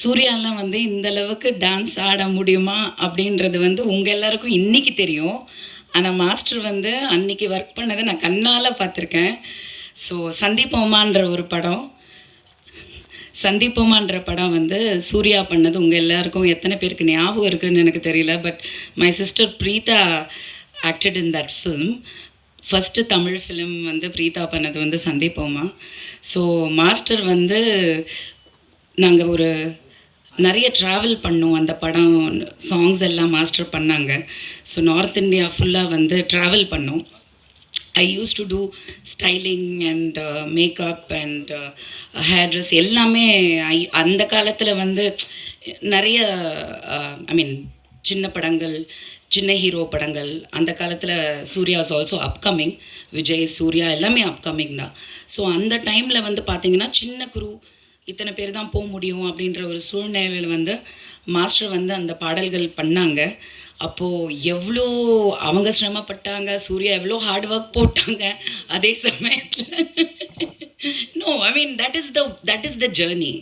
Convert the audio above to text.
சூர்யாலாம் வந்து இந்த அளவுக்கு டான்ஸ் ஆட முடியுமா அப்படின்றது வந்து உங்கள் எல்லாருக்கும் இன்னைக்கு தெரியும். ஆனால் மாஸ்டர் வந்து அன்னைக்கு ஒர்க் பண்ணதை நான் கண்ணால் பார்த்துருக்கேன். ஸோ சந்திப்போமான்ற ஒரு படம். சந்திப்போமான்ற படம் வந்து சூர்யா பண்ணது உங்கள் எல்லாருக்கும் எத்தனை பேருக்கு ஞாபகம் இருக்குன்னு எனக்கு தெரியல. But my sister Preetha acted in that film first Tamil film வந்து பிரீதா பண்ணது வந்து சந்திப்போமா ஸோ மாஸ்டர் வந்து நாங்கள் ஒரு நிறைய ட்ராவல் பண்ணோம். அந்த படம் சாங்ஸ் எல்லாம் மாஸ்டர் பண்ணாங்க. ஸோ நார்த் இந்தியா ஃபுல்லாக வந்து ட்ராவல் பண்ணோம். I used to do styling and makeup and hair dress எல்லாமே ஐ அந்த காலத்தில் வந்து நிறைய uh, ஐ மீன் சின்ன படங்கள் சின்ன ஹீரோ படங்கள். அந்த காலத்தில் Suriya is also upcoming Vijay Suriya எல்லாமே அப்கமிங் தான். ஸோ அந்த டைமில் வந்து பார்த்திங்கன்னா சின்ன குரு இத்தனை பேர் தான் போக முடியும் அப்படின்ற ஒரு சூழ்நிலையில் வந்து மாஸ்டர் வந்து அந்த பாடல்கள் பண்ணாங்க. அப்போது எவ்வளோ அவங்க சிரமப்பட்டாங்க சூர்யா எவ்வளோ ஹார்ட் ஒர்க் போட்டாங்க அதே சமயத்தில். No I mean that is the that is the journey